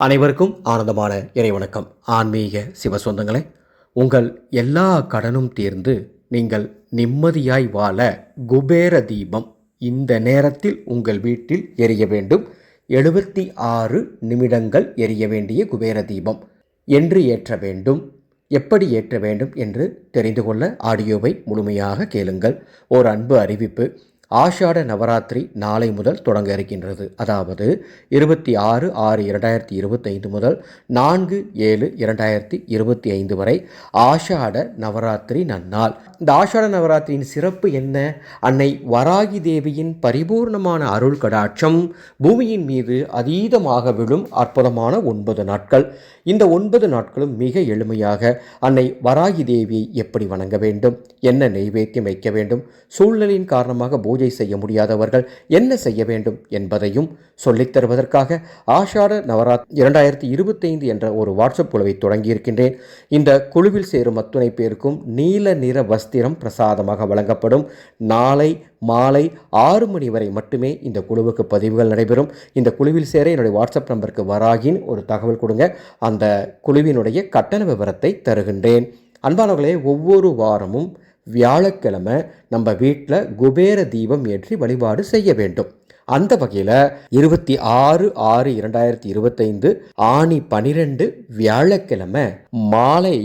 அனைவருக்கும் ஆனந்தமான இறைவணக்கம் ஆன்மீக சிவ சொந்தங்களே உங்கள் எல்லா கடனும் தீர்ந்து நீங்கள் நிம்மதியாய் வாழ குபேர தீபம் இந்த நேரத்தில் உங்கள் வீட்டில் எரிய வேண்டும். எழுபத்தி ஆறு நிமிடங்கள் எரிய வேண்டிய குபேர தீபம் என்று ஏற்ற வேண்டும். எப்படி ஏற்ற வேண்டும் என்று தெரிந்து கொள்ள ஆடியோவை முழுமையாக கேளுங்கள். ஓர் அன்பு அறிவிப்பு. ஆஷாட நவராத்திரி நாளை முதல் தொடங்க இருக்கின்றது. அதாவது இருபத்தி ஆறு ஆறு இரண்டாயிரத்தி இருபத்தைந்து முதல் நான்கு ஏழு இரண்டாயிரத்தி இருபத்தி ஐந்து வரை ஆஷாட நவராத்திரி நன்னாள். இந்த ஆஷாட நவராத்திரியின் சிறப்பு என்ன? அன்னை வராகி தேவியின் பரிபூர்ணமான அருள் கடாட்சம் பூமியின் மீது அதீதமாக விழும் அற்புதமான ஒன்பது நாட்கள். இந்த ஒன்பது நாட்களும் மிக எளிமையாக அன்னை வராகி தேவியை எப்படி வணங்க வேண்டும்? என்ன நெய்வேத்தியம் வைக்க வேண்டும்? சூழ்நிலையின் காரணமாக பூஜை செய்ய முடியாதவர்கள் என்ன செய்ய வேண்டும் என்பதையும் சொல்லித் தருவதற்காக ஆஷாட நவராத் இரண்டாயிரத்தி இருபத்தைந்து என்ற ஒரு வாட்ஸ்அப் குழுவை தொடங்கியிருக்கின்றேன். இந்த குழுவில் சேரும் அத்துணை பேருக்கும் நீல நிற வஸ்திரம் பிரசாதமாக வழங்கப்படும். நாளை மாலை ஆறு மணி வரை மட்டுமே இந்த குழுவுக்கு பதிவுகள் நடைபெறும். இந்த குழுவில் சேர என்னுடைய வாட்ஸ்அப் நம்பருக்கு வராகின் ஒரு தகவல் கொடுங்க. அந்த குழுவினுடைய கட்டண விவரத்தை தருகின்றேன். அன்பானவர்களே ஒவ்வொரு வாரமும் வியாழக்கிழமை நம்ம வீட்டில் குபேர தீபம் ஏற்றி வழிபாடு செய்ய வேண்டும். அந்த வகையில் இருபத்தி ஆறு ஆறு இரண்டாயிரத்தி இருபத்தைந்து ஆணி பனிரெண்டு வியாழக்கிழமை மாலை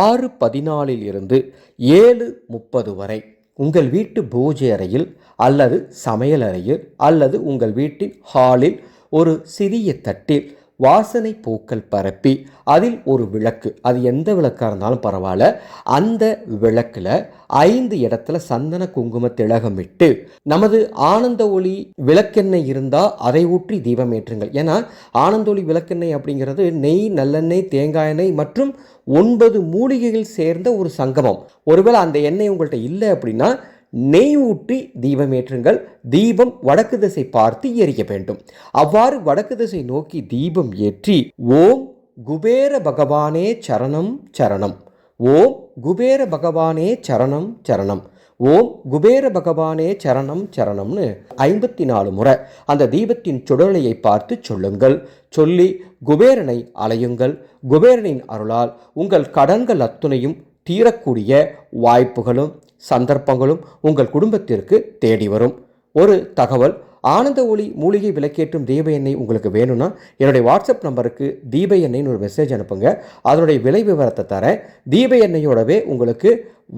ஆறு பதினாலில் இருந்து ஏழு முப்பது வரை உங்கள் வீட்டு பூஜை அறையில் அல்லது சமையல் அறையில் அல்லது உங்கள் வீட்டின் ஹாலில் ஒரு சிறிய தட்டில் வாசனை பூக்கள் பரப்பி அதில் ஒரு விளக்கு. அது எந்த விளக்காக இருந்தாலும் பரவாயில்ல. அந்த விளக்கில் ஐந்து இடத்துல சந்தன குங்கும திலகமிட்டு நமது ஆனந்த ஒளி விளக்கெண்ணெய் இருந்தால் அதை ஊற்றி தீபம் ஏற்றுங்கள். ஏன்னா ஆனந்த ஒளி விளக்கெண்ணெய் அப்படிங்கிறது நெய் நல்லெண்ணெய் தேங்காய் எண்ணெய் மற்றும் ஒன்பது மூலிகைகள் சேர்ந்த ஒரு சங்கமம். ஒருவேளை அந்த எண்ணெய் உங்கள்கிட்ட இல்லை அப்படின்னா நெய் ஊற்றி தீபம் ஏற்றுங்கள். தீபம் வடக்கு திசை பார்த்து எரிய வேண்டும். அவ்வாறு வடக்கு திசை நோக்கி தீபம் ஏற்றி ஓம் குபேர பகவானே சரணம் சரணம். ஓம் குபேர பகவானே சரணம் சரணம். ஓம் குபேர பகவானே சரணம் சரணம்னு ஐம்பத்தி நாலு முறை அந்த தீபத்தின் சுடலையை பார்த்து சொல்லுங்கள். சொல்லி குபேரனை அலையுங்கள். குபேரனின் அருளால் உங்கள் கடன்கள் அத்துணையும் தீரக்கூடிய வாய்ப்புகளும் சந்தர்ப்பங்களும் உங்கள் குடும்பத்திற்கு தேடி வரும். ஒரு தகவல் ஆனந்த ஒளி மூலிகை விளக்கேற்றும் தீப எண்ணெய் உங்களுக்கு வேணும்னா என்னுடைய வாட்ஸ்அப் நம்பருக்கு தீப எண்ணெய்னு ஒரு மெசேஜ் அனுப்புங்க. அதனுடைய விலை விவரத்தை தரேன். தீப எண்ணெயோடவே உங்களுக்கு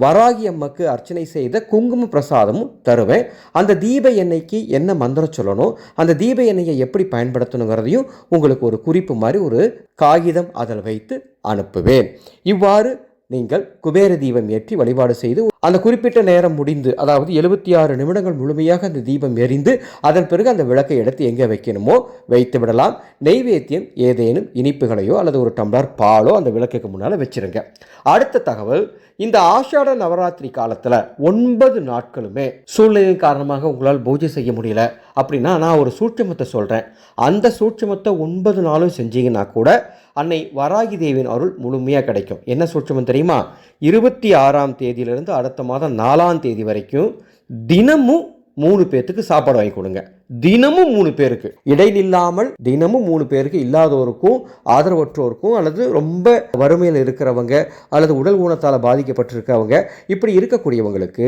வராகி அம்மக்கு அர்ச்சனை செய்த குங்கும பிரசாதமும் தருவேன். அந்த தீப எண்ணெய்க்கு என்ன மந்திரம் சொல்லணும் அந்த தீப எண்ணெயை எப்படி பயன்படுத்தணுங்கிறதையும் உங்களுக்கு ஒரு குறிப்பு மாதிரி ஒரு காகிதம் அதில் வைத்து அனுப்புவேன். இவ்வாறு நீங்கள் குபேர தீபம் ஏற்றி வழிபாடு செய்து அந்த குறிப்பிட்ட நேரம் முடிந்து அதாவது எழுபத்தி ஆறு நிமிடங்கள் முழுமையாக அந்த தீபம் எரிந்து அதன் பிறகு அந்த விளக்கை எடுத்து எங்கே வைக்கணுமோ வைத்து விடலாம். நெய்வேத்தியம் ஏதேனும் இனிப்புகளையோ அல்லது ஒரு டம்ளர் பாலோ அந்த விளக்குக்கு முன்னால் வச்சிருங்க. அடுத்த தகவல் இந்த ஆஷாட நவராத்திரி காலத்தில் ஒன்பது நாட்களுமே சூழ்நிலையின் காரணமாக உங்களால் பூஜை செய்ய முடியல அப்படின்னா நான் ஒரு சூட்சமத்தை சொல்கிறேன் அந்த சூட்சமத்தை ஒன்பது நாளும் செஞ்சீங்கன்னா கூட அன்னை வராகி தேவியின் அருள் முழுமையாக கிடைக்கும். என்ன சூட்சமம் தெரியுமா? இருபத்தி ஆறாம் தேதியிலிருந்து அடுத்த மாதம் நாலாம் தேதி வரைக்கும் தினமும் மூணு பேர்த்துக்கு சாப்பாடு வாங்கி கொடுங்க. தினமும் மூணு பேருக்கு. இடைநில்லாமல் தினமும் மூணு பேருக்கு இல்லாதோருக்கும் ஆதரவற்றோருக்கும் அல்லது ரொம்ப வறுமையில் இருக்கிறவங்க அல்லது உடல் ஊனத்தால் பாதிக்கப்பட்டிருக்கவங்க இப்படி இருக்கக்கூடியவங்களுக்கு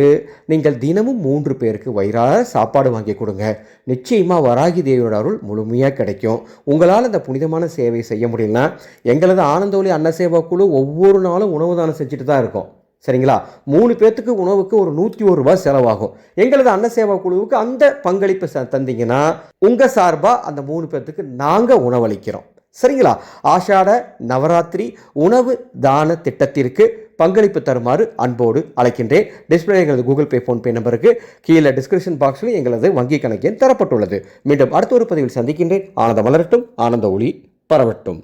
நீங்கள் தினமும் மூன்று பேருக்கு வயிறார சாப்பாடு வாங்கி கொடுங்க. நிச்சயமாக வராகி தேவியோட அருள் முழுமையாக கிடைக்கும். உங்களால் இந்த புனிதமான சேவை செய்ய முடியலன்னா எங்களது ஆனந்தோலி அன்ன சேவா குழு ஒவ்வொரு நாளும் உணவு தானம் செஞ்சுட்டு தான் இருக்கோம். சரிங்களா? மூணு பேர்த்துக்கு உணவுக்கு ஒரு நூற்றி ஒரு ரூபாய் செலவாகும். எங்களது அன்ன சேவா குழுவுக்கு அந்த பங்களிப்பு தந்தீங்கன்னா உங்கள் சார்பாக அந்த மூணு பேர்த்துக்கு நாங்கள் உணவளிக்கிறோம். சரிங்களா? ஆஷாட நவராத்திரி உணவு தான திட்டத்திற்கு பங்களிப்பு தருமாறு அன்போடு அழைக்கின்றேன். டிஸ்பிளே எங்களது கூகுள் பே ஃபோன்பே நம்பருக்கு கீழே டிஸ்கிரிப்ஷன் பாக்ஸில் எங்களது வங்கி கணக்கெண் தரப்பட்டுள்ளது. மீண்டும் அடுத்த ஒரு பதிவில் சந்திக்கின்றேன். ஆனந்த மலரட்டும் ஆனந்த ஒளி பரவட்டும்.